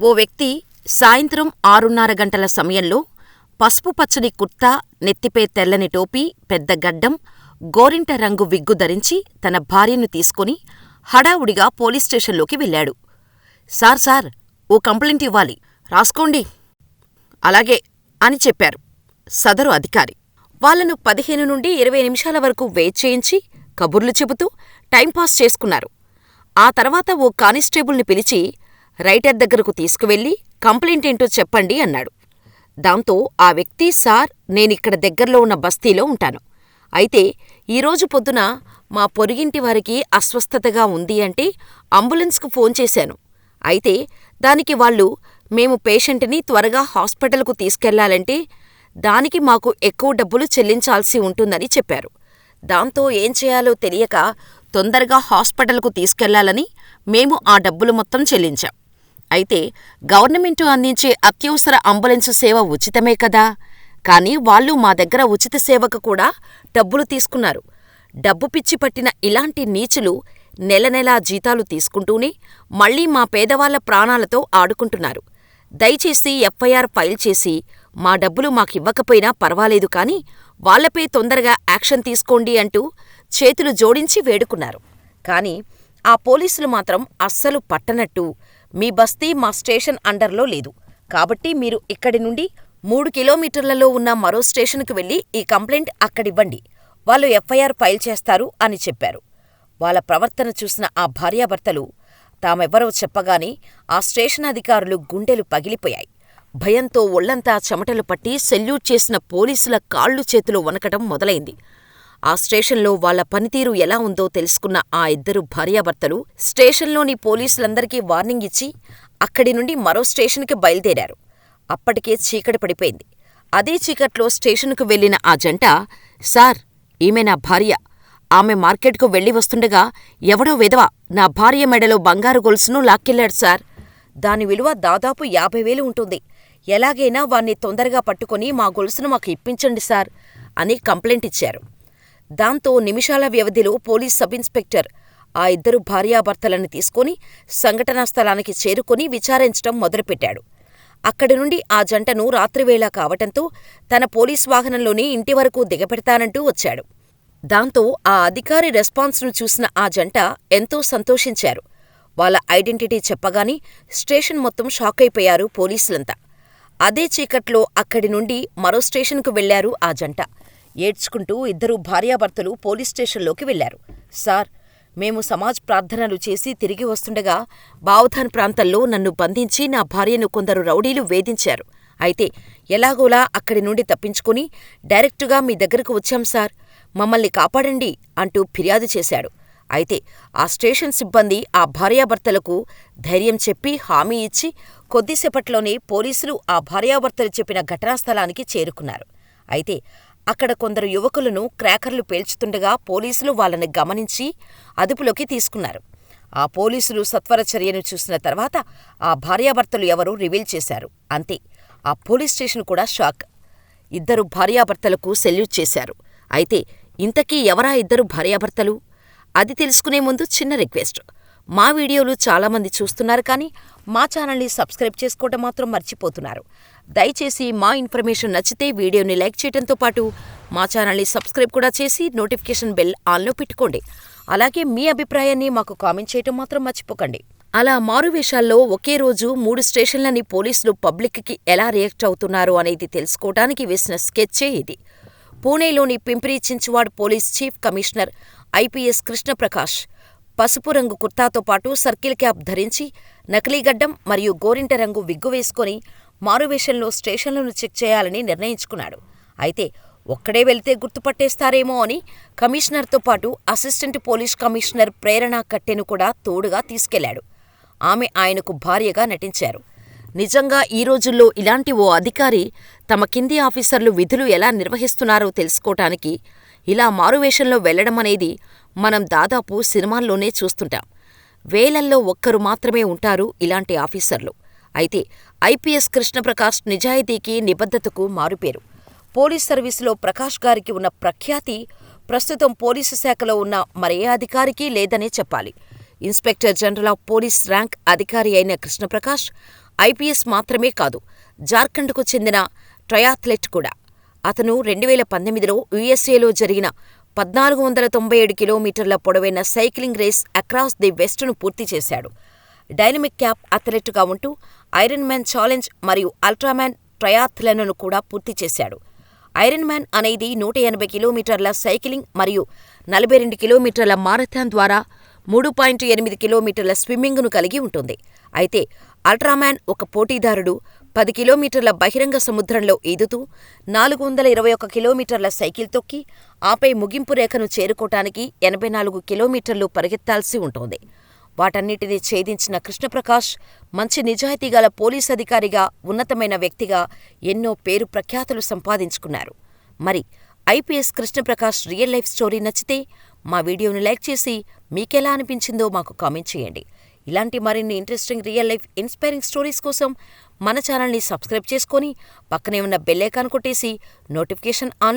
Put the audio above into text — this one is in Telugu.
ఓ వ్యక్తి సాయంత్రం ఆరున్నర గంటల సమయంలో పసుపు పచ్చని కుర్తా, నెత్తిపై తెల్లని టోపీ, పెద్ద గడ్డం, గోరింట రంగు విగ్గు ధరించి తన భార్యను తీసుకుని హడావుడిగా పోలీస్ స్టేషన్లోకి వెళ్ళాడు. సార్ సార్ ఓ కంప్లైంట్ ఇవ్వాలి. రాసుకోండి. అలాగే అని చెప్పారు సదరు అధికారి. వాళ్ళను పదిహేను నుండి ఇరవై నిమిషాల వరకు వెయిట్ చేయించి కబుర్లు చెబుతూ టైంపాస్ చేసుకున్నారు. ఆ తర్వాత ఓ కానిస్టేబుల్ని పిలిచి రైటర్ దగ్గరకు తీసుకువెళ్ళి కంప్లైంట్ ఏంటో చెప్పండి అన్నాడు. దాంతో ఆ వ్యక్తి సార్ నేనిక్కడ దగ్గర్లో ఉన్న బస్తీలో ఉంటాను. అయితే ఈరోజు పొద్దున మా పొరుగింటి వారికి అస్వస్థతగా ఉంది అంటే అంబులెన్స్కు ఫోన్ చేశాను. అయితే దానికి వాళ్ళు మేము పేషెంట్ని త్వరగా హాస్పిటల్కు తీసుకెళ్ళాలంటే దానికి మాకు ఎక్కువ డబ్బులు చెల్లించాల్సి ఉంటుందని చెప్పారు. దాంతో ఏం చెయ్యాలో తెలియక తొందరగా హాస్పిటల్కు తీసుకెళ్ళాలని మేము ఆ డబ్బులు మొత్తం చెల్లించాం. అయితే గవర్నమెంటు అందించే అత్యవసర అంబులెన్సు సేవ ఉచితమే కదా! కానీ వాళ్ళు మా దగ్గర ఉచిత సేవకు కూడా డబ్బులు తీసుకున్నారు. డబ్బు పిచ్చి పట్టిన ఇలాంటి నీచులు నెలనెలా జీతాలు తీసుకుంటూనే మళ్ళీ మా పేదవాళ్ళ ప్రాణాలతో ఆడుకుంటున్నారు. దయచేసి ఎఫ్ఐఆర్ ఫైల్ చేసి మా డబ్బులు మాకివ్వకపోయినా పర్వాలేదు కానీ వాళ్ళపై తొందరగా యాక్షన్ తీసుకోండి అంటూ చేతులు జోడించి వేడుకున్నారు. కానీ ఆ పోలీసులు మాత్రం అస్సలు పట్టనట్టు మీ బస్తీ మా స్టేషన్ అండర్లో లేదు. కాబట్టి మీరు ఇక్కడి నుండి మూడు కిలోమీటర్లలో ఉన్న మరో స్టేషనుకు వెళ్ళి ఈ కంప్లైంట్ అక్కడివ్వండి. వాళ్ళు ఎఫ్ఐఆర్ ఫైల్ చేస్తారు అని చెప్పారు. వాళ్ళ ప్రవర్తన చూసిన ఆ భార్యాభర్తలు తామెవరో చెప్పగానే ఆ స్టేషన్ అధికారులు గుండెలు పగిలిపోయాయి. భయంతో ఒళ్ళంతా చెమటలు పట్టి సెల్యూట్ చేసిన పోలీసుల కాళ్ళు చేతులు వణకటం మొదలైంది. ఆ స్టేషన్లో వాళ్ళ పనితీరు ఎలా ఉందో తెలుసుకున్న ఆ ఇద్దరు భార్యాభర్తలు స్టేషన్లోని పోలీసులందరికీ వార్నింగ్ ఇచ్చి అక్కడి నుండి మరో స్టేషనుకి బయలుదేరారు. అప్పటికే చీకటి పడిపోయింది. అదే చీకట్లో స్టేషనుకు వెళ్ళిన ఆ జంట సార్ ఈమె నా భార్య. ఆమె మార్కెట్కు వెళ్ళి వస్తుండగా ఎవడో వెధవ నా భార్య మెడలో బంగారు గొలుసును లాక్కెళ్ళాడు సార్. దాని విలువ దాదాపు యాభై వేలు ఉంటుంది. ఎలాగైనా వాణ్ణి తొందరగా పట్టుకొని మా గొలుసును మాకు ఇప్పించండి సార్ అని కంప్లైంట్ ఇచ్చారు. దాంతో నిమిషాల వ్యవధిలో పోలీస్ సబ్ ఇన్స్పెక్టర్ ఆ ఇద్దరు భార్యాభర్తలను తీసుకుని సంఘటనా స్థలానికి చేరుకుని విచారించటం మొదలుపెట్టాడు. అక్కడి నుండి ఆ జంటను రాత్రివేళ కావటంతో తన పోలీస్ వాహనంలోనే ఇంటివరకూ దిగపెడతానంటూ వచ్చాడు. దాంతో ఆ అధికారి రెస్పాన్స్ను చూసిన ఆ జంట ఎంతో సంతోషించారు. వాళ్ళ ఐడెంటిటీ చెప్పగానే స్టేషన్ మొత్తం షాకైపోయారు పోలీసులంతా. అదే చీకట్లో అక్కడి నుండి మరో స్టేషన్కు వెళ్ళారు ఆ జంట. ఏడ్చుకుంటూ ఇద్దరు భార్యాభర్తలు పోలీస్ స్టేషన్లోకి వెళ్ళారు. సార్ మేము సమాజ్ ప్రార్థనలు చేసి తిరిగి వస్తుండగా బావధాన్ ప్రాంతంలో నన్ను బంధించి నా భార్యను కొందరు రౌడీలు వేధించారు. అయితే ఎలాగోలా అక్కడి నుండి తప్పించుకుని డైరెక్టుగా మీ దగ్గరకు వచ్చాం సార్. మమ్మల్ని కాపాడండి అంటూ ఫిర్యాదు చేశాడు. అయితే ఆ స్టేషన్ సిబ్బంది ఆ భార్యాభర్తలకు ధైర్యం చెప్పి హామీ ఇచ్చి కొద్దిసేపట్లోనే పోలీసులు ఆ భార్యాభర్తలు చెప్పిన ఘటనాస్థలానికి చేరుకున్నారు. అయితే అక్కడ కొందరు యువకులను క్రాకర్లు పేల్చుతుండగా పోలీసులు వాళ్ళని గమనించి అదుపులోకి తీసుకున్నారు. ఆ పోలీసులు సత్వర చర్యను చూసిన తర్వాత ఆ భార్యాభర్తలు ఎవరో రివీల్ చేశారు. అంతే ఆ పోలీస్ స్టేషన్ కూడా షాక్. ఇద్దరు భార్యాభర్తలకు సెల్యూట్ చేశారు. అయితే ఇంతకీ ఎవరా ఇద్దరు భార్యాభర్తలు? అది తెలుసుకునే ముందు చిన్న రిక్వెస్ట్. మా వీడియోలు చాలామంది చూస్తున్నారు కానీ మా ఛానల్ని సబ్స్క్రైబ్ చేసుకోవటం మాత్రం మర్చిపోతున్నారు. దయచేసి మా ఇన్ఫర్మేషన్ నచ్చితే వీడియోని లైక్ చేయటంతో పాటు మా ఛానల్ని సబ్స్క్రైబ్ కూడా చేసి నోటిఫికేషన్ బెల్ ఆన్లో పెట్టుకోండి. అలాగే మీ అభిప్రాయాన్ని మాకు కామెంట్ చేయటం మాత్రం మర్చిపోకండి. అలా మారువేషాల్లో ఒకే రోజు మూడు స్టేషన్లని పోలీసులు పబ్లిక్కి ఎలా రియాక్ట్ అవుతున్నారు అనేది తెలుసుకోవటానికి వేసిన స్కెచ్చే ఇది. పూణేలోని Pimpri Chinchwad police chief commissioner IPS Krishna Prakash పసుపు రంగు కుర్తాతో పాటు సర్కిల్ క్యాప్ ధరించి నకిలీ గడ్డం మరియు గోరింట రంగు విగ్గు వేసుకొని మారువేషంలో స్టేషన్లను చెక్ చేయాలని నిర్ణయించుకున్నాడు. అయితే ఒక్కడే వెళితే గుర్తుపట్టేస్తారేమో అని కమిషనర్తో పాటు అసిస్టెంట్ పోలీస్ కమిషనర్ ప్రేరణ కట్టెను కూడా తోడుగా తీసుకెళ్ళాడు. ఆమె ఆయనకు భార్యగా నటించారు. నిజంగా ఈ రోజుల్లో ఇలాంటి ఓ అధికారి తమ కింది ఆఫీసర్లు విధులు ఎలా నిర్వహిస్తున్నారో తెలుసుకోటానికి ఇలా మారువేషంలో వెళ్ళడమనేది మనం దాదాపు సినిమాల్లోనే చూస్తుంటాం. వేలల్లో ఒక్కరు మాత్రమే ఉంటారు ఇలాంటి ఆఫీసర్లు. అయితే ఐపీఎస్ కృష్ణప్రకాష్ నిజాయితీకి, నిబద్ధతకు మారుపేరు. పోలీస్ సర్వీసులో ప్రకాష్ గారికి ఉన్న ప్రఖ్యాతి ప్రస్తుతం పోలీసు శాఖలో ఉన్న మరే అధికారికీ లేదనే చెప్పాలి. Inspector general of police rank అధికారి అయిన కృష్ణప్రకాష్ ఐపీఎస్ మాత్రమే కాదు, జార్ఖండ్కు చెందిన ట్రయాథ్లెట్ కూడా. అతను రెండువేల పంతొమ్మిదిలో యూఎస్ఏలో జరిగిన పద్నాలుగు వందల తొంభై ఏడు కిలోమీటర్ల పొడవైన సైక్లింగ్ రేస్ అక్రాస్ ది వెస్ట్ను పూర్తి చేశాడు. డైనమిక్ క్యాప్ అథ్లెట్గా ఉంటూ ఐరన్ మ్యాన్ ఛాలెంజ్ మరియు అల్ట్రామ్యాన్ ట్రయాథ్లన్లను కూడా పూర్తి చేశాడు. ఐరన్ మ్యాన్ అనేది నూట ఎనభై కిలోమీటర్ల సైకిలింగ్ మరియు నలభై రెండు కిలోమీటర్ల మారథాన్ ద్వారా మూడు పాయింట్ ఎనిమిది కిలోమీటర్ల స్విమ్మింగ్ను కలిగి ఉంటుంది. అయితే అల్ట్రామ్యాన్ ఒక పోటీదారుడు పది కిలోమీటర్ల బహిరంగ సముద్రంలో ఈదుతూ, నాలుగు వందల ఇరవై ఒక్క కిలోమీటర్ల సైకిల్ తొక్కి, ఆపై ముగింపు రేఖను చేరుకోటానికి ఎనభై నాలుగు కిలోమీటర్లు పరిగెత్తాల్సి ఉంటుంది. వాటన్నిటినీ ఛేదించిన కృష్ణప్రకాష్ మంచి నిజాయితీగల పోలీస్ అధికారిగా, ఉన్నతమైన వ్యక్తిగా ఎన్నో పేరు ప్రఖ్యాతులు సంపాదించుకున్నారు. మరి IPS Krishna Prakash real life story నచ్చితే మా వీడియోను లైక్ చేసి మీకెలా అనిపించిందో మాకు కామెంట్ చేయండి. ఇలాంటి మరిన్ని interesting real life inspiring stories కోసం మన ఛానల్ని సబ్స్క్రైబ్ చేసుకొని పక్కనే ఉన్న బెల్లైకాన్ కొట్టేసి నోటిఫికేషన్ ఆన్లో